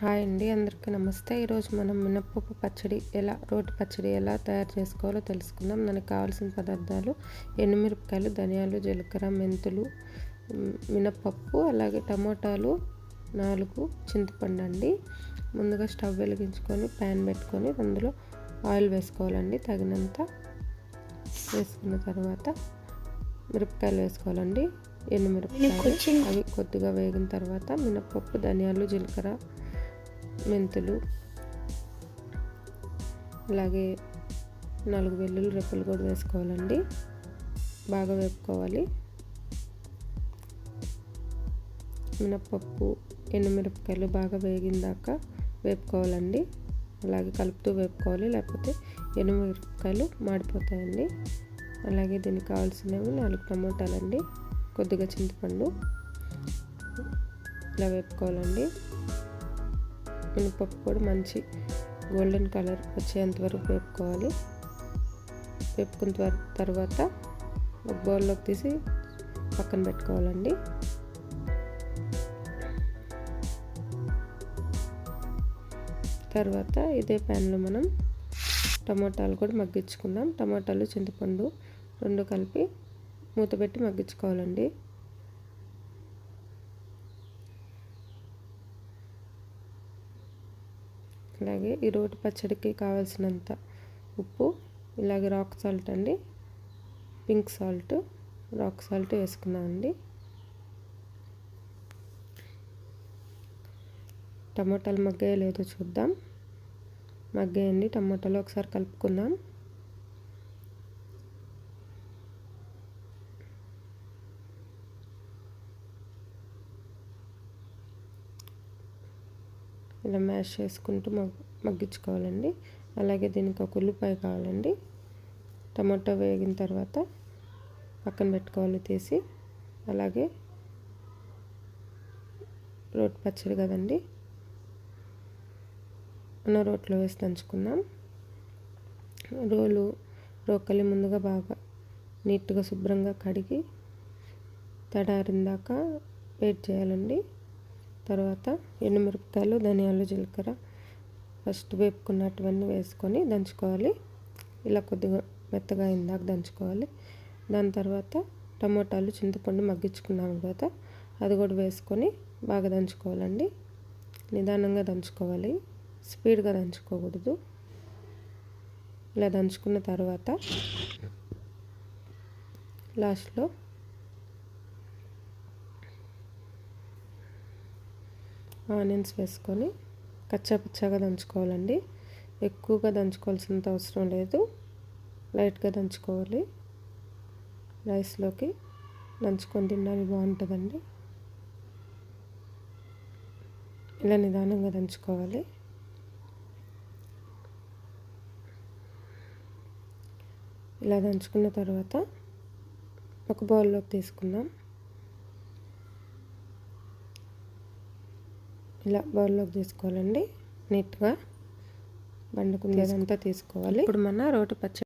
Hi అండి అందరికీ నమస్తే. ఈరోజు మనం మినప్పప్పు పచ్చడి ఎలా రోటి పచ్చడి ఎలా తయారు చేసుకోవాలో తెలుసుకుందాం. దానికి కావాల్సిన పదార్థాలు ఎండుమిరపకాయలు ధనియాలు జీలకర్ర మెంతులు మినప్పప్పు అలాగే టమోటాలు నాలుగు చింతపండు అండి. ముందుగా స్టవ్ వెలిగించుకొని ప్యాన్ పెట్టుకొని అందులో ఆయిల్ వేసుకోవాలండి. తగినంత వేసుకున్న తర్వాత మిరపకాయలు వేసుకోవాలండి. ఎండుమిరపకాయలు అవి కొద్దిగా వేగిన తర్వాత మినప్పప్పు ధనియాలు జీలకర్ర మెంతులు అలాగే నాలుగు వెల్లుల్లి రెప్పలు కూడా వేసుకోవాలండి. బాగా వేపుకోవాలి. మినప్పప్పు ఎండుమిరపకాయలు బాగా వేగిందాక వేపుకోవాలండి. అలాగే కలుపుతూ వేపుకోవాలి లేకపోతే ఎండుమిరపకాయలు మాడిపోతాయండి. అలాగే దీనికి కావాల్సినవి నాలుగు టమోటాలండి కొద్దిగా చింతపండు ఇలా వేపుకోవాలండి. మినపప్పు కూడా మంచి గోల్డెన్ కలర్ వచ్చేంత వరకు వేపుకోవాలి. వేపుకున్న తర్వాత ఒక బౌల్లోకి తీసి పక్కన పెట్టుకోవాలండి. తర్వాత ఇదే ప్యాన్లో మనం టమాటాలు కూడా మగ్గించుకుందాం. టమాటాలు చింతపండు రెండు కలిపి మూత పెట్టి మగ్గించుకోవాలండి. అలాగే ఈ రోటి పచ్చడికి కావాల్సినంత ఉప్పు ఇలాగే రాక్ సాల్ట్ అండి. పింక్ సాల్ట్ రాక్ సాల్ట్ వేసుకున్నామండి టమాటాలు మగ్గాయో లేదో చూద్దాం. మగ్గాయండి టమాటాలు ఒకసారి కలుపుకుందాం. ఇలా మ్యాష్ చేసుకుంటూ మగ్గించుకోవాలండి. అలాగే దీనికి ఒక ఉల్లిపాయ కావాలండి. టమాటో వేగిన తర్వాత పక్కన పెట్టుకోవాలి తీసి. అలాగే రోటి పచ్చడి కదండి. మన రోట్లో వేసి దంచుకుందాం. రోలు రోకలి ముందుగా బాగా నీట్గా శుభ్రంగా కడిగి తడారిందాక వెయిట్ చేయాలండి. తర్వాత ఎండుమిరపకాయలు ధనియాలు జీలకర్ర ఫస్ట్ వేపుకున్నటువన్నీ వేసుకొని దంచుకోవాలి. ఇలా కొద్దిగా మెత్తగా అయిందాక దంచుకోవాలి. దాని తర్వాత టమోటాలు చింతపండు మగ్గించుకున్నాం కదా అది కూడా వేసుకొని బాగా దంచుకోవాలండి. నిదానంగా దంచుకోవాలి. స్పీడ్గా దంచుకోకూడదు. ఇలా దంచుకున్న తర్వాత లాస్ట్లో ఆనియన్స్ వేసుకొని కచ్చాపచ్చాగా దంచుకోవాలండి. ఎక్కువగా దంచుకోవాల్సినంత అవసరం లేదు. లైట్గా దంచుకోవాలి. రైస్లోకి దంచుకొని తినడానికి బాగుంటుందండి. ఇలా నిదానంగా దంచుకోవాలి. ఇలా దంచుకున్న తర్వాత ఒక బౌల్లోకి తీసుకుందాం. ఇలా బౌల్లోకి తీసుకోవాలండి నీట్గా బండుకుందేదంతా తీసుకోవాలి. ఇప్పుడు మన రోటి పచ్చడి